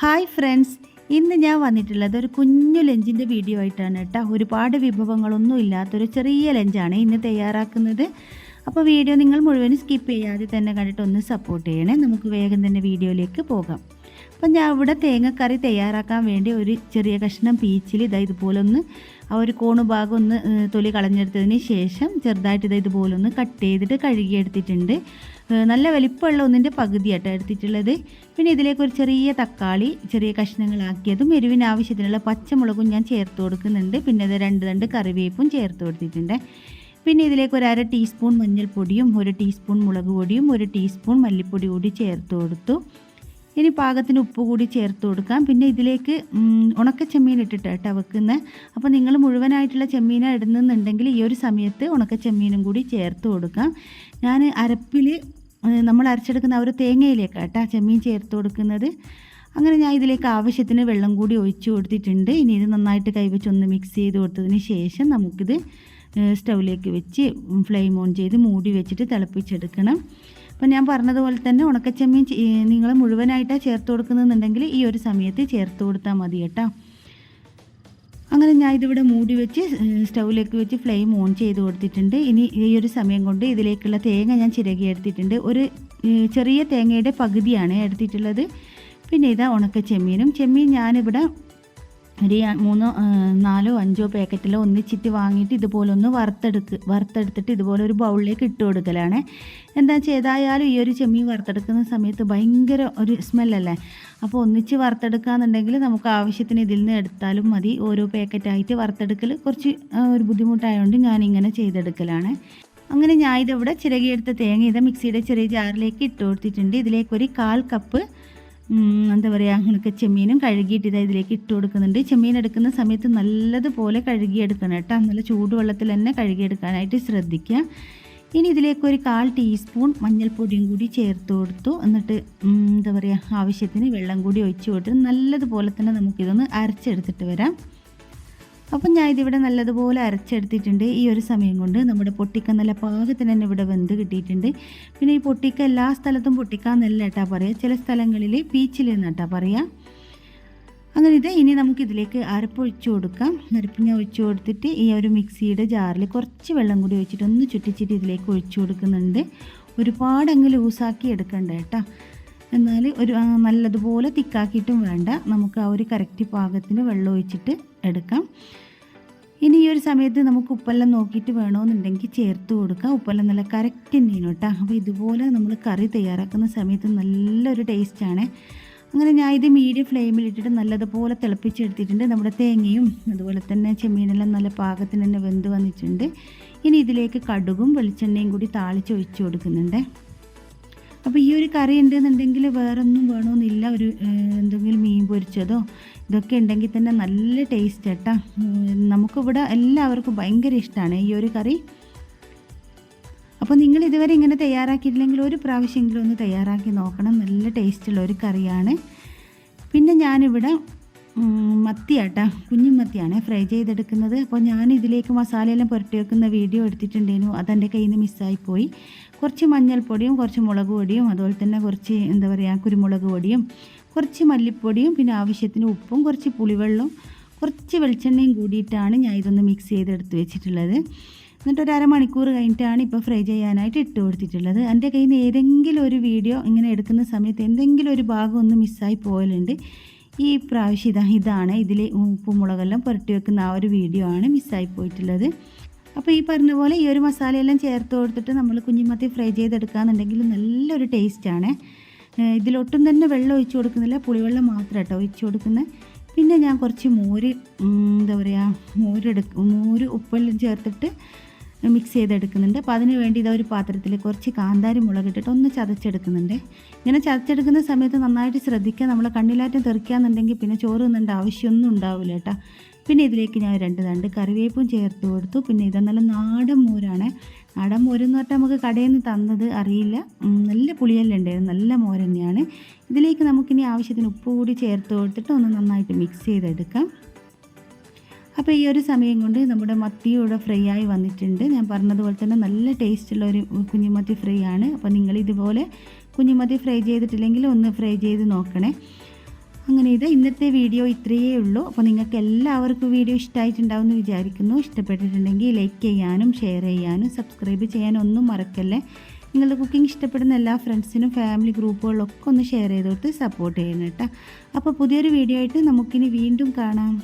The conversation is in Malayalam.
ഹായ് ഫ്രണ്ട്സ് ഇന്ന് ഞാൻ വന്നിട്ടുള്ളത് ഒരു കുഞ്ഞു ലഞ്ചിന്റെ വീഡിയോ ആയിട്ടാണ് കേട്ടോ. ഒരുപാട് വിഭവങ്ങളൊന്നും ഇല്ലാത്തൊരു ചെറിയ ലഞ്ചാണ് ഇന്ന് തയ്യാറാക്കുന്നത്. അപ്പോൾ വീഡിയോ നിങ്ങൾ മുഴുവനും സ്കിപ്പ് ചെയ്യാതെ തന്നെ കണ്ടിട്ട് ഒന്ന് സപ്പോർട്ട് ചെയ്യണേ. നമുക്ക് വേഗം തന്നെ വീഡിയോയിലേക്ക് പോകാം. അപ്പം ഞാൻ ഇവിടെ തേങ്ങക്കറി തയ്യാറാക്കാൻ വേണ്ടി ഒരു ചെറിയ കഷ്ണം പീച്ചിൽ ഇതാ ഇതുപോലെ ഒന്ന് ആ ഒരു കോണു ഭാഗം ഒന്ന് തൊലി കളഞ്ഞെടുത്തതിന് ശേഷം ചെറുതായിട്ട് ഇതാ ഇതുപോലെ ഒന്ന് കട്ട് ചെയ്തിട്ട് കഴുകിയെടുത്തിട്ടുണ്ട്. നല്ല വലിപ്പമുള്ള ഒന്നിന്റെ പകുതിയായിട്ട് എടുത്തിട്ടുള്ളത്. പിന്നെ ഇതിലേക്ക് ഒരു ചെറിയ തക്കാളി ചെറിയ കഷ്ണങ്ങളാക്കിയതും എരിവിന് ആവശ്യത്തിനുള്ള പച്ചമുളകും ഞാൻ ചേർത്ത് കൊടുക്കുന്നുണ്ട്. പിന്നെ ഇത് രണ്ട് രണ്ട് കറിവേപ്പും ചേർത്ത് കൊടുത്തിട്ടുണ്ട്. പിന്നെ ഇതിലേക്ക് ഒരു അര ടീസ്പൂൺ മഞ്ഞൾപ്പൊടിയും ഒരു ടീസ്പൂൺ മുളക് പൊടിയും ഒരു ടീസ്പൂൺ മല്ലിപ്പൊടി കൂടി ചേർത്ത് കൊടുത്തു. ഇനി പാകത്തിന് ഉപ്പ് കൂടി ചേർത്ത് കൊടുക്കാം. പിന്നെ ഇതിലേക്ക് ഉണക്ക ചെമ്മീൻ ഇട്ടിട്ട് കേട്ടോ വെക്കുന്നത് അപ്പോൾ നിങ്ങൾ മുഴുവനായിട്ടുള്ള ചെമ്മീനാണ് ഇടുന്നുണ്ടെങ്കിൽ ഈ ഒരു സമയത്ത് ഉണക്ക ചെമ്മീനും കൂടി ചേർത്ത് കൊടുക്കാം. ഞാൻ അരപ്പിൽ നമ്മൾ അരച്ചെടുക്കുന്ന ഒരു തേങ്ങയിലേക്ക് കേട്ടോ ചെമ്മീൻ ചേർത്ത് കൊടുക്കുന്നത്. അങ്ങനെ ഞാൻ ഇതിലേക്ക് ആവശ്യത്തിന് വെള്ളം കൂടി ഒഴിച്ചു കൊടുത്തിട്ടുണ്ട്. ഇനി ഇത് നന്നായിട്ട് കൈവച്ച് ഒന്ന് മിക്സ് ചെയ്ത് കൊടുത്തതിന് ശേഷം നമുക്കിത് സ്റ്റൗവിലേക്ക് വെച്ച് ഫ്ലെയിം ഓൺ ചെയ്ത് മൂടി വെച്ചിട്ട് തിളപ്പിച്ചെടുക്കണം. അപ്പം ഞാൻ പറഞ്ഞതുപോലെ തന്നെ ഉണക്കച്ചമ്മീൻ നിങ്ങൾ മുഴുവനായിട്ടാണ് ചേർത്ത് കൊടുക്കുന്നുണ്ടെങ്കിൽ ഈ ഒരു സമയത്ത് ചേർത്ത് കൊടുത്താൽ മതി കേട്ടോ. അങ്ങനെ ഞാൻ ഇതിവിടെ മൂടി വെച്ച് സ്റ്റൗവിലേക്ക് വെച്ച് ഫ്ലെയിം ഓൺ ചെയ്ത് കൊടുത്തിട്ടുണ്ട്. ഇനി ഈ ഒരു സമയം കൊണ്ട് ഇതിലേക്കുള്ള തേങ്ങ ഞാൻ ചിരകി എടുത്തിട്ടുണ്ട്. ഒരു ചെറിയ തേങ്ങയുടെ പകുതിയാണ് എടുത്തിട്ടുള്ളത്. പിന്നെ ഇതാ ഉണക്ക ചെമ്മീനും ചെമ്മീൻ ഞാനിവിടെ ഒരു മൂന്നോ നാലോ അഞ്ചോ പാക്കറ്റിലോ ഒന്നിച്ചിട്ട് വാങ്ങിയിട്ട് ഇതുപോലെ ഒന്ന് വറുത്തെടുക്ക് വറുത്തെടുത്തിട്ട് ഇതുപോലെ ഒരു ബൗളിലേക്ക് ഇട്ട് കൊടുക്കലാണ്. എന്താ വെച്ചാൽ ഏതായാലും ഈ ഒരു ചെമ്മീൻ വറുത്തെടുക്കുന്ന സമയത്ത് ഭയങ്കര ഒരു സ്മെല്ലല്ലേ അപ്പോൾ ഒന്നിച്ച് വറുത്തെടുക്കുകയെന്നുണ്ടെങ്കിൽ നമുക്ക് ആവശ്യത്തിന് ഇതിൽ നിന്ന് എടുത്താലും മതി. ഓരോ പാക്കറ്റായിട്ട് വറുത്തെടുക്കൽ കുറച്ച് ഒരു ബുദ്ധിമുട്ടായതുകൊണ്ട് ഞാനിങ്ങനെ ചെയ്തെടുക്കലാണ്. അങ്ങനെ ഞാൻ ഇതിവിടെ ചിരകിയെടുത്ത തേങ്ങ ഇത് മിക്സിയുടെ ചെറിയ ജാറിലേക്ക് ഇട്ട് കൊടുത്തിട്ടുണ്ട്. ഇതിലേക്ക് ഒരു കാൽ കപ്പ് എന്താ പറയുക ഉണക്ക ചെമ്മീനും കഴുകിയിട്ട് ഇതാ ഇതിലേക്ക് ഇട്ട് കൊടുക്കുന്നുണ്ട്. ചെമ്മീൻ എടുക്കുന്ന സമയത്ത് നല്ലതുപോലെ കഴുകിയെടുക്കണം കേട്ടോ. നല്ല ചൂടുവെള്ളത്തിൽ തന്നെ കഴുകിയെടുക്കാനായിട്ട് ശ്രദ്ധിക്കുക. ഇനി ഇതിലേക്ക് ഒരു കാൽ ടീസ്പൂൺ മഞ്ഞൾപ്പൊടിയും കൂടി ചേർത്ത് കൊടുത്തു. എന്നിട്ട് എന്താ പറയുക ആവശ്യത്തിന് വെള്ളം കൂടി ഒഴിച്ച് കൊടുത്ത് നല്ലതുപോലെ തന്നെ നമുക്കിതൊന്ന് അരച്ചെടുത്തിട്ട് വരാം. അപ്പം ഞാൻ ഇതിവിടെ നല്ലതുപോലെ അരച്ചെടുത്തിട്ടുണ്ട്. ഈ ഒരു സമയം കൊണ്ട് നമ്മുടെ പൊട്ടിക്ക നല്ല പാകത്തിന് തന്നെ ഇവിടെ വെന്ത് കിട്ടിയിട്ടുണ്ട്. പിന്നെ ഈ പൊട്ടിക്ക എല്ലാ സ്ഥലത്തും പൊട്ടിക്കാന്നല്ല കേട്ടാ പറയുക ചില സ്ഥലങ്ങളിൽ പീച്ചിൽ എന്നാട്ടാ പറയുക അങ്ങനെ ഇത് ഇനി നമുക്ക് ഇതിലേക്ക് അരപ്പ് ഒഴിച്ചു കൊടുക്കാം. അരപ്പ് ഞാൻ ഒഴിച്ചു കൊടുത്തിട്ട് ഈ ഒരു മിക്സിയുടെ ജാറിൽ കുറച്ച് വെള്ളം കൂടി ഒഴിച്ചിട്ട് ഒന്ന് ചുറ്റിച്ചിട്ട് ഇതിലേക്ക് ഒഴിച്ചു കൊടുക്കുന്നുണ്ട്. ഒരുപാട് അങ്ങ് ലൂസാക്കി എടുക്കണ്ട കേട്ടോ. എന്നാൽ ഒരു നല്ലതുപോലെ തിക്കാക്കിയിട്ടും വേണ്ട. നമുക്ക് ആ ഒരു കറക്റ്റ് പാകത്തിന് വെള്ളം ഒഴിച്ചിട്ട് എടുക്കാം. ഇനി ഈ ഒരു സമയത്ത് നമുക്ക് ഉപ്പെല്ലാം നോക്കിയിട്ട് വേണമെന്നുണ്ടെങ്കിൽ ചേർത്ത് കൊടുക്കുക ഉപ്പെല്ലാം നല്ല കറക്റ്റ് തന്നെയാണ് കേട്ടോ. അപ്പോൾ ഇതുപോലെ നമ്മൾ കറി തയ്യാറാക്കുന്ന സമയത്ത് നല്ലൊരു ടേസ്റ്റാണ് അങ്ങനെ ഞാൻ ഇത് മീഡിയം ഫ്ലെയിമിൽ ഇട്ടിട്ട് നല്ലതുപോലെ തിളപ്പിച്ചെടുത്തിട്ടുണ്ട്. നമ്മുടെ തേങ്ങയും അതുപോലെ തന്നെ ചെമ്മീനെല്ലാം നല്ല പാകത്തിന് തന്നെ വെന്ത് വന്നിട്ടുണ്ട്. ഇനി ഇതിലേക്ക് കടുകും വെളിച്ചെണ്ണയും കൂടി താളിച്ച് ഒഴിച്ച് കൊടുക്കുന്നുണ്ട്. അപ്പോൾ ഈ ഒരു കറി ഉണ്ടെന്നുണ്ടെങ്കിൽ വേറൊന്നും വേണമെന്നില്ല ഒരു എന്തെങ്കിലും മീൻ പൊരിച്ചതോ ഇതൊക്കെ ഉണ്ടെങ്കിൽ തന്നെ നല്ല ടേസ്റ്റ് കേട്ടോ നമുക്കിവിടെ എല്ലാവർക്കും ഭയങ്കര ഇഷ്ടമാണ് ഈ ഒരു കറി. അപ്പോൾ നിങ്ങൾ ഇതുവരെ ഇങ്ങനെ തയ്യാറാക്കിയിട്ടില്ലെങ്കിൽ ഒരു പ്രാവശ്യമെങ്കിലും ഒന്ന് തയ്യാറാക്കി നോക്കണം. നല്ല ടേസ്റ്റുള്ള ഒരു കറിയാണ്. പിന്നെ ഞാനിവിടെ മത്തിയാട്ടാ കുഞ്ഞു മത്തിയാണ് ഫ്രൈ ചെയ്തെടുക്കുന്നത്. അപ്പോൾ ഞാൻ ഇതിലേക്ക് മസാലയെല്ലാം പുരട്ടി വെക്കുന്ന വീഡിയോ എടുത്തിട്ടുണ്ടേനു അതെന്റെ കയ്യിൽ നിന്ന് മിസ്സായിപ്പോയി കുറച്ച് മഞ്ഞൾപ്പൊടിയും കുറച്ച് മുളക് പൊടിയും അതുപോലെ തന്നെ കുറച്ച് എന്താ പറയുക കുരുമുളക് പൊടിയും കുറച്ച് മല്ലിപ്പൊടിയും പിന്നെ ആവശ്യത്തിന് ഉപ്പും കുറച്ച് പുളിവെള്ളവും കുറച്ച് വെളിച്ചെണ്ണയും കൂടിയിട്ടാണ് ഞാൻ ഇതൊന്ന് മിക്സ് ചെയ്തെടുത്ത് വെച്ചിട്ടുള്ളത്. എന്നിട്ട് ഒരു അരമണിക്കൂർ കഴിഞ്ഞിട്ടാണ് ഇപ്പോൾ ഫ്രൈ ചെയ്യാനായിട്ട് ഇട്ട് കൊടുത്തിട്ടുള്ളത്. എന്റെ കയ്യിൽ നിന്ന് ഏതെങ്കിലും ഒരു വീഡിയോ ഇങ്ങനെ എടുക്കുന്ന സമയത്ത് എന്തെങ്കിലും ഒരു ഭാഗം ഒന്ന് മിസ്സായി പോയലുണ്ട് ഈ പ്രാവശ്യം ഇതാ ഇതാണ്. ഇതിൽ ഉപ്പും മുളകെല്ലാം പുരട്ടി വെക്കുന്ന ആ ഒരു വീഡിയോ ആണ് മിസ്സായി പോയിട്ടുള്ളത്. അപ്പോൾ ഈ പറഞ്ഞ പോലെ ഈ ഒരു മസാലയെല്ലാം ചേർത്ത് കൊടുത്തിട്ട് നമ്മൾ കുഞ്ഞിമത്തി ഫ്രൈ ചെയ്തെടുക്കുകയെന്നുണ്ടെങ്കിൽ നല്ലൊരു ടേസ്റ്റാണ് ഇതിലൊട്ടും തന്നെ വെള്ളം ഒഴിച്ചു കൊടുക്കുന്നില്ല. പുളിവെള്ളം മാത്രം കേട്ടോ ഒഴിച്ചു കൊടുക്കുന്നത് പിന്നെ ഞാൻ കുറച്ച് മോര് എന്താ പറയുക മോരെടുക്കും മോര് ഉപ്പെല്ലാം ചേർത്തിട്ട് മിക്സ് ചെയ്തെടുക്കുന്നുണ്ട്. അപ്പോൾ അതിന് വേണ്ടി ഇതാ ഒരു പാത്രത്തിൽ കുറച്ച് കാന്താരി മുളക് ഇട്ടിട്ട് ഒന്ന് ചതച്ചെടുക്കുന്നുണ്ട്. ഇങ്ങനെ ചതച്ചെടുക്കുന്ന സമയത്ത് നന്നായിട്ട് ശ്രദ്ധിക്കുക. നമ്മൾ കണ്ണിലാറ്റം തെറിക്കാന്നുണ്ടെങ്കിൽ പിന്നെ ചോറ് തിന്നേണ്ട ആവശ്യമൊന്നും ഉണ്ടാവില്ല കേട്ടോ. പിന്നെ ഇതിലേക്ക് ഞാൻ രണ്ട് തണ്ട് കറിവേപ്പും ചേർത്ത് കൊടുത്തു. പിന്നെ ഇത് നല്ല നാടൻ മോരാണ്. നാടൻ മോരെന്ന് പറഞ്ഞാൽ നമുക്ക് കടയിൽ നിന്ന് തന്നത് അറിയില്ല. നല്ല പുളിയെല്ലാം ഉണ്ടായിരുന്നു. നല്ല മോര് തന്നെയാണ്. ഇതിലേക്ക് നമുക്കിനി ആവശ്യത്തിന് ഉപ്പ് കൂടി ചേർത്ത് കൊടുത്തിട്ട് ഒന്ന് നന്നായിട്ട് മിക്സ് ചെയ്തെടുക്കാം. അപ്പോൾ ഈ ഒരു സമയം കൊണ്ട് നമ്മുടെ മത്തി ഇവിടെ ഫ്രൈ ആയി വന്നിട്ടുണ്ട്. ഞാൻ പറഞ്ഞതുപോലെ തന്നെ നല്ല ടേസ്റ്റുള്ള ഒരു കുഞ്ഞുമത്തി ഫ്രൈ ആണ്. അപ്പോൾ നിങ്ങൾ ഇതുപോലെ കുഞ്ഞുമത്തി ഫ്രൈ ചെയ്തിട്ടില്ലെങ്കിൽ ഒന്ന് ഫ്രൈ ചെയ്ത് നോക്കണേ. അങ്ങനെ ഇത് ഇന്നത്തെ വീഡിയോ ഇത്രയേ ഉള്ളൂ. അപ്പോൾ നിങ്ങൾക്ക് എല്ലാവർക്കും വീഡിയോ ഇഷ്ടമായിട്ടുണ്ടാവും എന്ന് വിചാരിക്കുന്നു. ഇഷ്ടപ്പെട്ടിട്ടുണ്ടെങ്കിൽ ലൈക്ക് ചെയ്യാനും ഷെയർ ചെയ്യാനും സബ്സ്ക്രൈബ് ചെയ്യാനും ഒന്നും മറക്കല്ലേ. നിങ്ങളുടെ കുക്കിംഗ് ഇഷ്ടപ്പെടുന്ന എല്ലാ ഫ്രണ്ട്സിനും ഫാമിലി ഗ്രൂപ്പുകളൊക്കെ ഒന്ന് ഷെയർ ചെയ്തോട്ട് സപ്പോർട്ട് ചെയ്യണം കേട്ടോ. അപ്പോൾ പുതിയൊരു വീഡിയോ ആയിട്ട് നമുക്കിനി വീണ്ടും കാണാം.